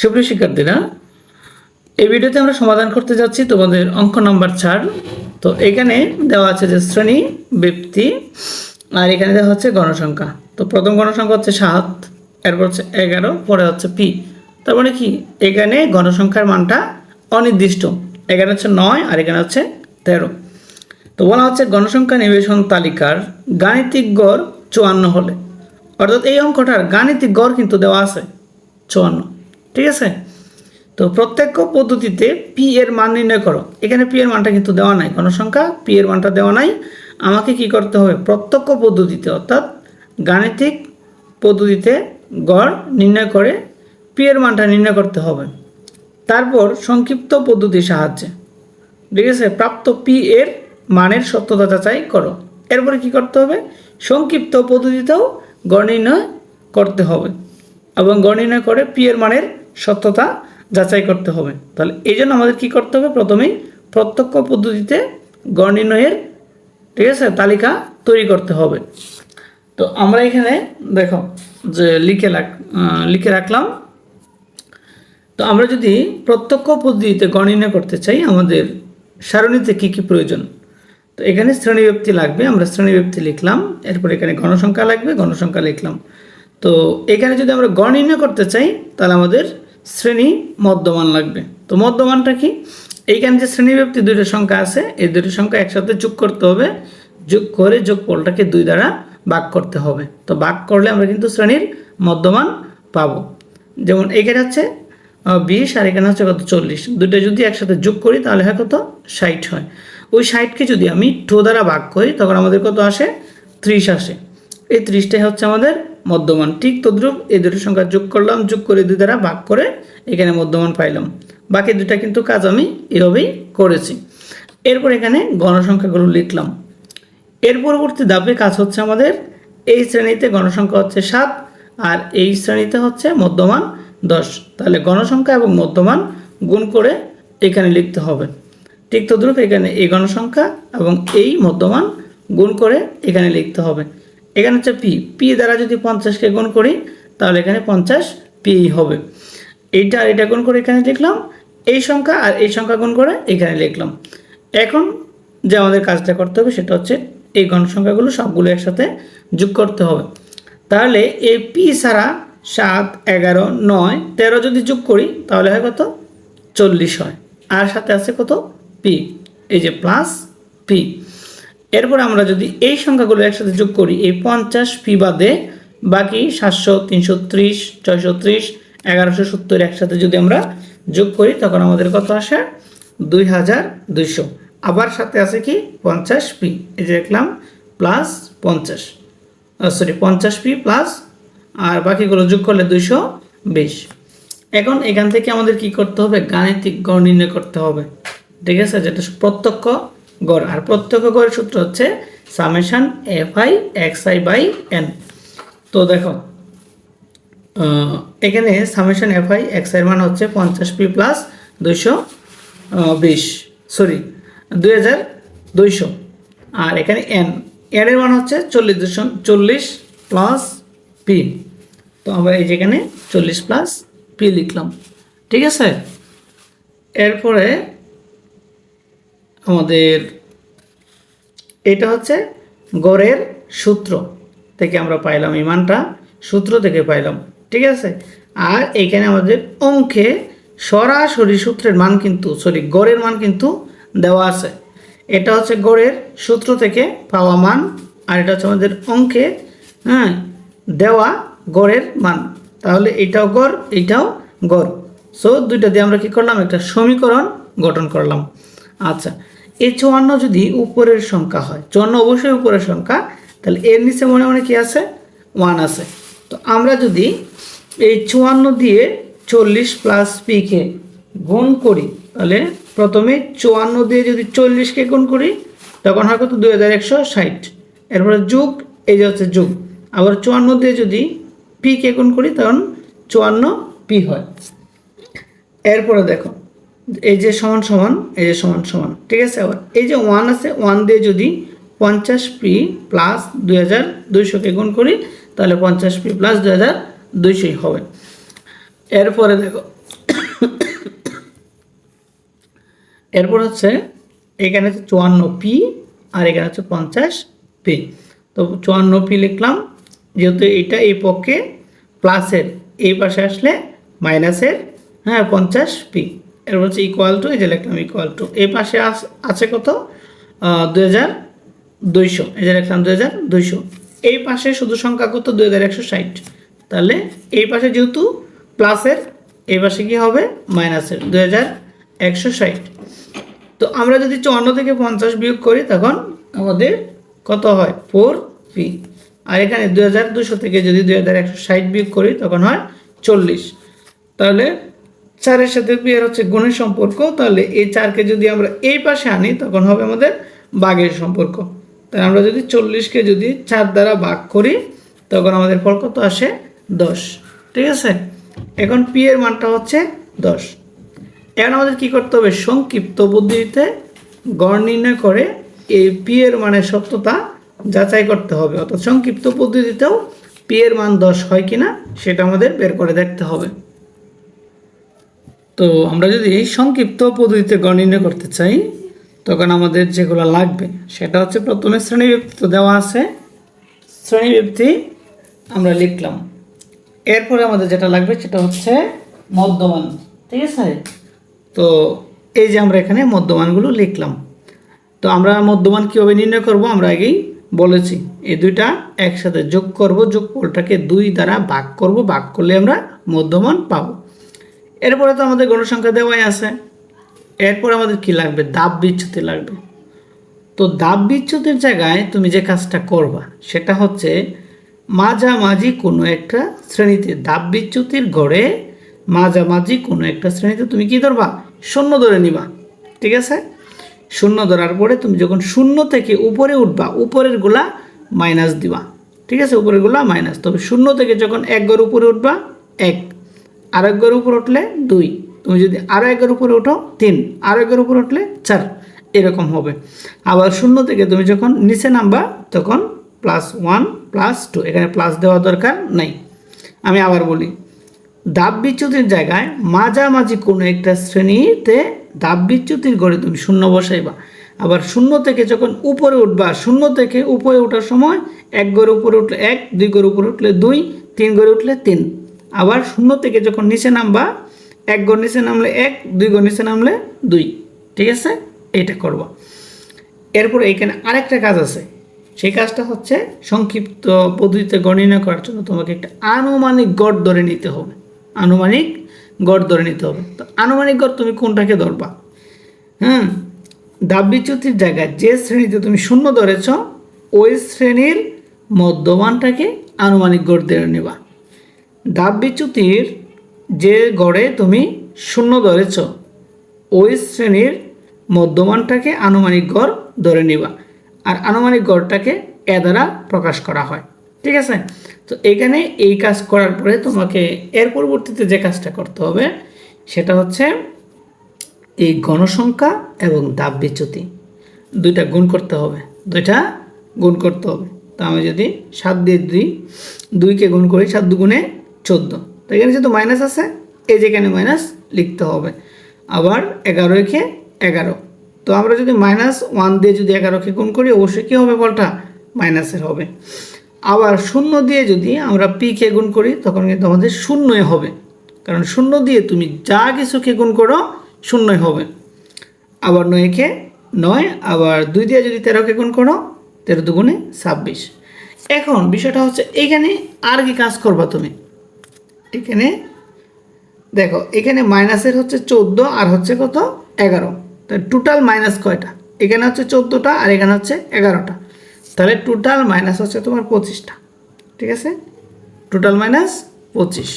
সুপ্রিয় শিক্ষার্থীরা, এই ভিডিওতে আমরা সমাধান করতে যাচ্ছি তোমাদের অঙ্ক নাম্বার চার। তো এখানে দেওয়া আছে যে শ্রেণি, ব্যক্তি, আর এখানে দেওয়া হচ্ছে গণসংখ্যা। তো প্রথম গণসংখ্যা হচ্ছে সাত, এরপর হচ্ছে এগারো, পরে হচ্ছে পি। তার মানে কি? এখানে গণসংখ্যার মানটা অনির্দিষ্ট। এখানে হচ্ছে নয়, আর এখানে হচ্ছে তেরো। তো বলা হচ্ছে গণসংখ্যা নিবেশন তালিকার গাণিতিক গড় চুয়ান্ন হলে। অর্থাৎ এই অঙ্কটার গাণিতিক গড় কিন্তু দেওয়া আছে চুয়ান্ন। ঠিক আছে? তো প্রত্যক্ষ পদ্ধতিতে পি এর মান নির্ণয় করো। এখানে পি এর মানটা কিন্তু দেওয়া নাই গণসংখ্যা পি এর মানটা দেওয়া নাই। আমাকে কি করতে হবে? প্রত্যক্ষ পদ্ধতিতে, অর্থাৎ গাণিতিক পদ্ধতিতে গড় নির্ণয় করে পি এর মানটা নির্ণয় করতে হবে। তারপর সংক্ষিপ্ত পদ্ধতির সাহায্যে, ঠিক আছে? প্রাপ্ত পি এর মানের সত্যতা যাচাই করো। এরপরে কি করতে হবে? সংক্ষিপ্ত পদ্ধতিতেও গড় নির্ণয় করতে হবে। এবং গড় নির্ণয় করে পি এর মানের সত্যতা যাচাই করতে হবে। তাহলে এই জন্য আমাদের কী করতে হবে? প্রথমেই প্রত্যক্ষ পদ্ধতিতে গড় নির্ণয়ের ঠিক আছে, তালিকা তৈরি করতে হবে। তো আমরা এখানে দেখো যে লিখে লিখে রাখলাম। তো আমরা যদি প্রত্যক্ষ পদ্ধতিতে গণনা করতে চাই, আমাদের সারণীতে কি কি প্রয়োজন? তো এখানে শ্রেণীব্যক্তি লাগবে, আমরা শ্রেণীব্যক্তি লিখলাম, এরপর এখানে গণসংখ্যা লাগবে, গণসংখ্যা লিখলাম। তো এখানে যদি আমরা গণনা করতে চাই, তাহলে আমাদের শ্রেণি মধ্যমান লাগবে। তো মধ্যমানটা কি? এইখানে যে শ্রেণীব্যক্তি দুইটা সংখ্যা আছে, এই দুটো সংখ্যা একসাথে যোগ করতে হবে। যোগ করে যোগফলটাকে দুই দ্বারা ভাগ করতে হবে। তো ভাগ করলে আমরা কিন্তু শ্রেণির মধ্যমান পাবো। যেমন এখানে হচ্ছে বিশ আর এখানে হচ্ছে কত? চল্লিশ। দুটো যদি একসাথে যোগ করি তাহলে হয় কত? ষাট হয়। ওই ষাটকে যদি আমি টু দ্বারা ভাগ করি, তখন আমাদের কত আসে? ত্রিশ আসে। এই ত্রিশটাই হচ্ছে আমাদের মধ্যমান। ঠিক তদ্রুপ এই দুটো সংখ্যা যোগ করলাম, যোগ করে দুই দ্বারা ভাগ করে এখানে মধ্যমান পাইলাম। বাকি দুটা কিন্তু কাজ আমি এভাবেই করেছি। এরপর এখানে গণসংখ্যাগুলো লিখলাম। এর পরবর্তী ধাপে কাজ হচ্ছে আমাদের এই শ্রেণীতে গণসংখ্যা হচ্ছে সাত আর এই শ্রেণীতে হচ্ছে মধ্যমান দশ। তাহলে গণসংখ্যা এবং মধ্যমান গুণ করে এখানে লিখতে হবে। ঠিক তদ্রুপ এখানে এই গণসংখ্যা এবং এই মধ্যমান গুণ করে এখানে লিখতে হবে। এখানে হচ্ছে পি পি দ্বারা যদি পঞ্চাশকে গুণ করি, তাহলে এখানে পঞ্চাশ পি হবে। এইটা আর এটা গুণ করে এখানে লিখলাম, এই সংখ্যা আর এই সংখ্যা গুণ করে এখানে লিখলাম। এখন যে আমাদের কাজটা করতে হবে সেটা হচ্ছে এই গণসংখ্যাগুলো সবগুলো একসাথে যোগ করতে হবে। তাহলে এই পি ছাড়া সাত, এগারো, নয়, তেরো যদি যোগ করি, তাহলে হয় কত? চল্লিশ হয়। আর সাথে আছে কত? পি এই যে প্লাস পি এরপর আমরা যদি এই সংখ্যাগুলো একসাথে যোগ করি, এই পঞ্চাশ পি বাদে বাকি সাতশো, তিনশো ত্রিশ, ছয়শো ত্রিশ, এগারোশো সত্তর একসাথে যদি আমরা যোগ করি, তখন আমাদের কত আসে? দুই হাজার দুইশো। আবার সাথে আছে কি? পঞ্চাশ পি। এই যে দেখলাম, প্লাস পঞ্চাশ। সরি পঞ্চাশ পি প্লাস, আর বাকিগুলো যোগ করলে দুইশো বিশ। এখন এখান থেকে আমাদের কি করতে হবে? গাণিতিক গড় নির্ণয় করতে হবে। ঠিক আছে? যেটা প্রত্যক্ষ গড়। আর প্রত্যক্ষ গড়ের সূত্র হচ্ছে summation F I X I by N তো দেখো এখানে সামেশন এফ আই এক্সের মান হচ্ছে পঞ্চাশ পি প্লাস দুইশো বিশ। সরি দুই হাজার দুইশো। আর এখানে এন এন এর মান হচ্ছে চল্লিশ দুশো চল্লিশ প্লাস পি তো আমরা এই যেখানে চল্লিশ প্লাস পি লিখলাম। ঠিক আছে? এরপরে আমাদের এটা হচ্ছে গড়ের সূত্র থেকে আমরা পাইলাম এই মানটা, সূত্র থেকে পাইলাম, ঠিক আছে? আর এখানে আমাদের অঙ্কে সরাসরি সূত্রের মান কিন্তু সরি গড়ের মান কিন্তু দেওয়া আছে। এটা হচ্ছে গড়ের সূত্র থেকে পাওয়া মান, আর এটা হচ্ছে আমাদের অঙ্কে হ্যাঁ দেওয়া গড়ের মান। তাহলে এটাও গড় এইটাও গড়। সো দুইটা দিয়ে আমরা কি করলাম? একটা সমীকরণ গঠন করলাম। আচ্ছা এই চুয়ান্ন যদি উপরের সংখ্যা হয়, চুয়ান্ন অবশ্যই উপরের সংখ্যা, তাহলে এর নিচে মনে মনে কি আছে? ওয়ান আছে। তো আমরা যদি এই চুয়ান্ন দিয়ে চল্লিশ প্লাস পিকে গুণ করি, তাহলে প্রথমে চুয়ান্ন দিয়ে যদি চল্লিশকে গুণ করি, তখন হয় কত? দুই হাজার একশো ষাট। এরপরে যুগ, এই যে হচ্ছে যুগ। আবার চুয়ান্ন দিয়ে যদি পিকে গুণ করি, তখন চুয়ান্ন পি হয়। এরপরে দেখো এই যে সমান সমান, এই যে সমান সমান, ঠিক আছে? এই যে ওয়ান আছে ওয়ান দিয়ে যদি পঞ্চাশ পি প্লাস দুই হাজার দুইশোকে গুণ করি, তাহলে পঞ্চাশ পি প্লাস দুই হাজার দুইশোই হবে। এরপরে দেখো, এরপর হচ্ছে এখানে হচ্ছে চুয়ান্ন পি আর এখানে হচ্ছে পঞ্চাশ পি তো চুয়ান্ন পি লিখলাম, যেহেতু এটা এই পক্ষে প্লাসের এই পাশে আসলে মাইনাসের হ্যাঁ পঞ্চাশ পি এরপর হচ্ছে ইকুয়াল টু এই যে লিখলাম ইকুয়াল টু এই পাশে আছে কত? দুই হাজার দুইশো, এই যে লিখলাম দুই হাজার দুইশো। এই পাশে শুধু সংখ্যা কত? দুই হাজার একশো ষাট। তাহলে এই পাশে যেহেতু প্লাসের এই পাশে কি হবে? মাইনাসের দুই হাজার একশো ষাট। তো আমরা যদি চুয়ান্ন থেকে পঞ্চাশ বিয়োগ করি, তখন আমাদের কত হয়? ফোর পি আর এখানে দুই হাজার দুশো থেকে যদি দুই হাজার একশো ষাট বিয়োগ করি, তখন হয় চল্লিশ। তাহলে চারের সাথে এর হচ্ছে গুণের সম্পর্ক, তাহলে এই চারকে যদি আমরা এই পাশে আনি, তখন হবে আমাদের বাঘের সম্পর্ক। তাই আমরা যদি চল্লিশকে যদি চার দ্বারা ভাগ করি, তখন আমাদের ফল কত আসে? দশ। ঠিক আছে? এখন পি এর মানটা হচ্ছে দশ। এখন আমাদের কি করতে হবে? সংক্ষিপ্ত পদ্ধতিতে গড় নির্ণয় করে এই পি এর মানের সত্যতা যাচাই করতে হবে। অর্থাৎ সংক্ষিপ্ত পদ্ধতিতেও পি এর মান দশ হয় কিনা, সেটা আমাদের বের করে দেখতে হবে। তো আমরা যদি সংক্ষিপ্ত পদ্ধতিতে গড় নির্ণয় করতে চাই, তখন আমাদের যেগুলো লাগবে, সেটা হচ্ছে প্রথমে শ্রেণীবিভক্তি তো দেওয়া আছে। শ্রেণীবিভক্তি আমরা লিখলাম। এরপরে আমাদের যেটা লাগবে সেটা হচ্ছে মধ্যমান, ঠিক আছে? তো এই যে আমরা এখানে মধ্যমানগুলো লিখলাম। তো আমরা মধ্যমান কীভাবে নির্ণয় করব? আমরা আগেই বলেছি, এই দুইটা একসাথে যোগ করব, যোগফলটাকে দুই দ্বারা ভাগ করব, ভাগ করলে আমরা মধ্যমান পাবো। এরপরে তো আমাদের গণসংখ্যা দেওয়াই আছে। এরপর আমাদের কি লাগবে? দাব বিচ্যুতি লাগবে। তো দাব বিচ্ছুতির জায়গায় তুমি যে কাজটা করবা, সেটা হচ্ছে মাঝামাঝি কোনো একটা শ্রেণীতে, দাব বিচ্যুতির গড়ে মাঝামাঝি কোনো একটা শ্রেণীতে তুমি কি ধরবা? শূন্য ধরে নিবা। ঠিক আছে? শূন্য ধরার পরে তুমি যখন শূন্য থেকে উপরে উঠবা, উপরের গোলা মাইনাস দিবা। ঠিক আছে? উপরের গোলা মাইনাস। তবে শূন্য থেকে যখন এক গড় উপরে উঠবা, এক। আর এক গড় উপরে উঠলে দুই। তুমি যদি আরও একের উপরে উঠো, তিন। আরও একের উপরে উঠলে চার। এরকম হবে। আবার শূন্য থেকে তুমি যখন নিচে নামবা, তখন প্লাস ওয়ান প্লাস টু এখানে প্লাস দেওয়া দরকার নাই। আমি আবার বলি দাব বিচ্যুতির জায়গায় মাঝামাঝি কোনো একটা শ্রেণীতে দাব বিচ্যুতির গড়ে তুমি শূন্য বসাইবা। আবার শূন্য থেকে যখন উপরে উঠবা, শূন্য থেকে উপরে ওঠার সময় এক গড়ে উপরে উঠলে এক দুই গড়ে উপরে উঠলে দুই তিন গড়ে উঠলে তিন। আবার শূন্য থেকে যখন নিচে নামবা, এক গড় নিচে নামলে এক, দুই গড় নিচে নামলে দুই। ঠিক আছে? এটা করবা। এরপর এখানে আরেকটা কাজ আছে। সেই কাজটা হচ্ছে সংক্ষিপ্ত পদ্ধতিতে গণনা করার জন্য তোমাকে একটা আনুমানিক গড় ধরে নিতে হবে। আনুমানিক গড় ধরে নিতে হবে। তো আনুমানিক গড় তুমি কোনটাকে ধরবা? হ্যাঁ দাব বিচ্যুতির জায়গায় যে শ্রেণীতে তুমি শূন্য ধরেছ, ওই শ্রেণির মধ্যমানটাকে আনুমানিক গড় ধরে নেবা। দাব বিচ্যুতির যে গড়ে তুমি শূন্য ধরেছ, ওই শ্রেণির মধ্যমানটাকে আনুমানিক গড় ধরে নিবা আর আনুমানিক গড়টাকে এ দ্বারা প্রকাশ করা হয়। ঠিক আছে? তো এখানে এই কাজ করার পরে তোমাকে এর পরবর্তীতে যে কাজটা করতে হবে, সেটা হচ্ছে এই গণসংখ্যা এবং দাব বিচ্যুতি দুইটা গুণ করতে হবে। দুইটা গুণ করতে হবে। তো আমি যদি সাত দিয়ে দুই, দুইকে গুণ করি, সাত দুগুণে চোদ্দ। তো এখানে যেহেতু মাইনাস আছে, এই যেখানে মাইনাস লিখতে হবে। আবার এগারো একে এগারো। তো আমরা যদি মাইনাস ওয়ান দিয়ে যদি এগারোকে গুণ করি, অবশ্যই কী হবে বলটা? মাইনাসের হবে। আবার শূন্য দিয়ে যদি আমরা পিকে গুণ করি, তখন কিন্তু আমাদের শূন্যই হবে। কারণ শূন্য দিয়ে তুমি যা কিছুকে গুণ করো, শূন্যই হবে। আবার নয়কে নয়। আবার দুই দিয়ে যদি তেরোকে গুণ করো, তেরো দুগুণে ছাব্বিশ। এখন বিষয়টা হচ্ছে, এখানে আর কি কাজ করবা তুমি? এখানে, দেখো, এখানে মাইনাসের হচ্ছে চোদ্দ আর হচ্ছে কত? এগারো। তাহলে টোটাল মাইনাস কয়টা? এখানে হচ্ছে চোদ্দোটা আর এখানে হচ্ছে এগারোটা। তাহলে টোটাল মাইনাস হচ্ছে তোমার পঁচিশটা। ঠিক আছে? টোটাল মাইনাস পঁচিশ।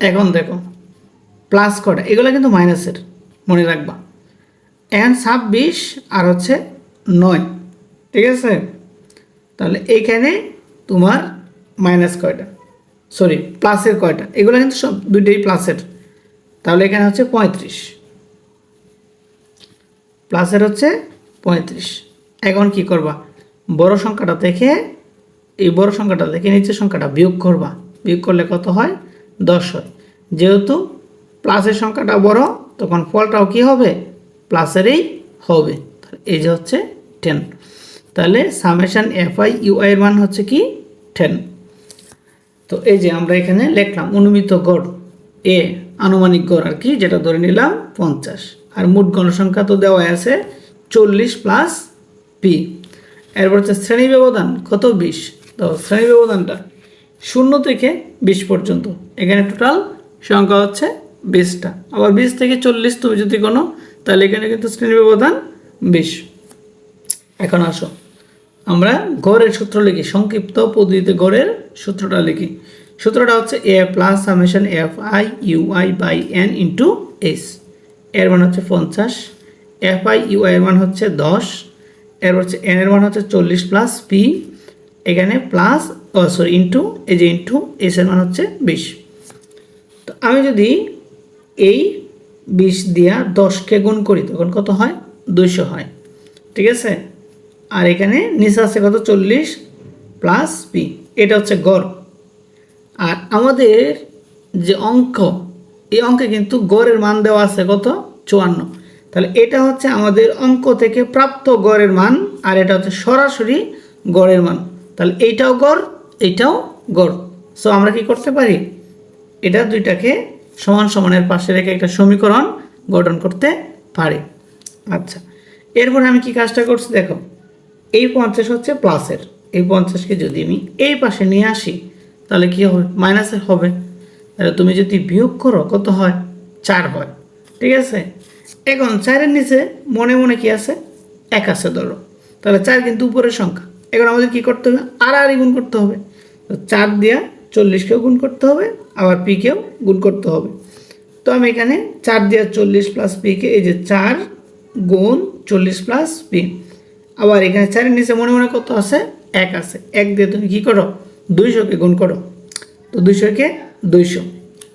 এখন দেখো প্লাস কটা এগুলো কিন্তু মাইনাসের মনে রাখবা। এখন ছাব্বিশ আর হচ্ছে নয়। ঠিক আছে? তাহলে এইখানে তোমার মাইনাস কয়টা? সরি প্লাসের কয়টা? এগুলো কিন্তু সব দুইটাই প্লাসের তাহলে এখানে হচ্ছে পঁয়ত্রিশ। প্লাসের হচ্ছে পঁয়ত্রিশ। এখন কি করবা? বড় সংখ্যাটা থেকে এই বড় সংখ্যাটা থেকে নিচের সংখ্যাটা বিয়োগ করবা। বিয়োগ করলে কত হয়? দশ হয়। যেহেতু প্লাসের সংখ্যাটা বড়, তখন ফলটাও কি হবে? প্লাসেরই হবে। এই যে হচ্ছে টেন তাহলে summation F I U I এর মান হচ্ছে কি? টেন তো এই যে আমরা এখানে লিখলাম অনুমিত গড় এ, আনুমানিক গড় আর কি, যেটা ধরে নিলাম পঞ্চাশ। আর মোট গণসংখ্যা তো দেওয়া আছে চল্লিশ প্লাস পি এরপর হচ্ছে শ্রেণি ব্যবধান কত? বিশ। তো শ্রেণি ব্যবধানটা শূন্য থেকে বিশ পর্যন্ত। এখানে টোটাল সংখ্যা হচ্ছে বিশটা। আবার বিশ থেকে চল্লিশ তুমি যদি কোনো তাহলে এখানে কিন্তু শ্রেণি ব্যবধান বিশ। এখন আসো। গড়ের সূত্র লিখি, সংক্ষিপ্ত পদ্ধতিতে গড়ের সূত্রটা লিখি। সূত্রটা হচ্ছে A plus summation F I U I by N into S এর মান হচ্ছে পঞ্চাশ। এফ আই ইউ আই এর মান হচ্ছে দশ। এর হচ্ছে এন এর মান হচ্ছে চল্লিশ প্লাস পি এখানে প্লাস সরি ইন্টু এই যে ইন্টু এস এর মান হচ্ছে বিশ। তো আমি যদি এই বিশ দিয়া দশকে গুণ করি, তখন কত হয়? দুইশো হয়। ঠিক আছে? আর এখানে নিচে আছে কত? চল্লিশ প্লাস পি এটা হচ্ছে গড়। আর আমাদের যে অঙ্ক, এই অঙ্কে কিন্তু গড়ের মান দেওয়া আছে কত? চুয়ান্ন। তাহলে এটা হচ্ছে আমাদের অঙ্ক থেকে প্রাপ্ত গড়ের মান, আর এটা হচ্ছে সরাসরি গড়ের মান। তাহলে এইটাও গড় এইটাও গড়। সো আমরা কি করতে পারি? এটা দুইটাকে সমান সমানের পাশে রেখে একটা সমীকরণ গঠন করতে পারি। আচ্ছা এরপর আমি কি কাজটা করছি? দেখো এই পঞ্চাশ হচ্ছে প্লাসের। এই পঞ্চাশকে যদি আমি এই পাশে নিয়ে আসি, তাহলে কি হবে? মাইনাসের হবে। তাহলে তুমি যদি বিয়োগ করো, কত হয়? চার হয়। ঠিক আছে? এখন চারের নিচে মনে মনে কি আছে? এক আছে ধরো। তাহলে চার কিন্তু উপরের সংখ্যা। এখন আমাদের কি করতে হবে? আর আর গুণ করতে হবে। তো চার দিয়া চল্লিশকেও গুণ করতে হবে, আবার পিকেও গুণ করতে হবে। তো আমি এখানে চার দিয়া চল্লিশ প্লাস পিকে এই যে চার গুণ চল্লিশ প্লাস পি। আবার এখানে চারের নিচে মনে মনে কত আছে? এক আছে। এক দিয়ে তুমি কী করো? দুইশোকে গুণ করো। তো দুইশোকে দুইশো।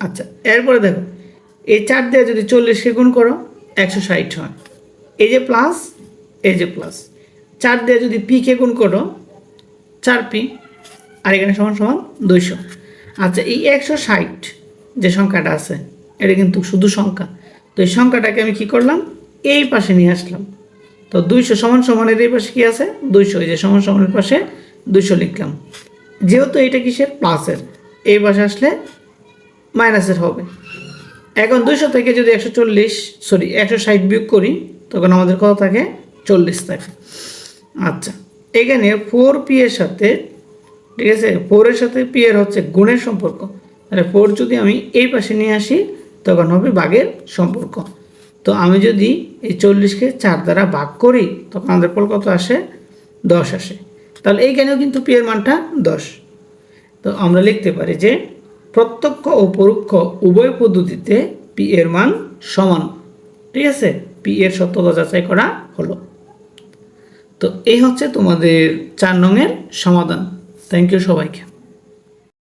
আচ্ছা এরপরে দেখো, এই চার দিয়ে যদি চল্লিশকে গুণ করো, একশো ষাট হয়। এই যে প্লাস এই যে প্লাস চার দিয়ে যদি পিকে গুণ করো, চার পি, আর এখানে সমান সমান দুইশো। আচ্ছা এই একশো ষাট যে সংখ্যাটা আছে, এটা কিন্তু শুধু সংখ্যা। তো এই সংখ্যাটাকে আমি কি করলাম? এই পাশে নিয়ে আসলাম। তো দুইশো সমান সমানের এই পাশে কি আছে? দুইশো, এই যে সমান সমানের পাশে দুইশো লিখলাম। যেহেতু এটা কিসের? প্লাসের। এই পাশে আসলে মাইনাসের হবে। এখন দুইশো থেকে যদি একশো চল্লিশ, সরি, একশো ষাট বিয়োগ করি, তখন আমাদের কত থাকে? চল্লিশ থাকে। আচ্ছা এখানে ফোর পি এর সাথে, ঠিক আছে? ফোরের সাথে পি এর হচ্ছে গুণের সম্পর্ক। তাহলে ফোর যদি আমি এই পাশে নিয়ে আসি, তখন হবে বাঘের সম্পর্ক। তো আমি যদি এই চল্লিশকে চার দ্বারা ভাগ করি, তখন আমাদের ফল কত আসে? দশ আসে। তাহলে এইখানেও কিন্তু পি এর মানটা দশ। তো আমরা লিখতে পারি যে প্রত্যক্ষ ও পরোক্ষ উভয় পদ্ধতিতে পি এর মান সমান। ঠিক আছে? পি এর সত্যতা যাচাই করা হলো। তো এই হচ্ছে তোমাদের চার নংয়ের সমাধান। থ্যাংক ইউ সবাইকে।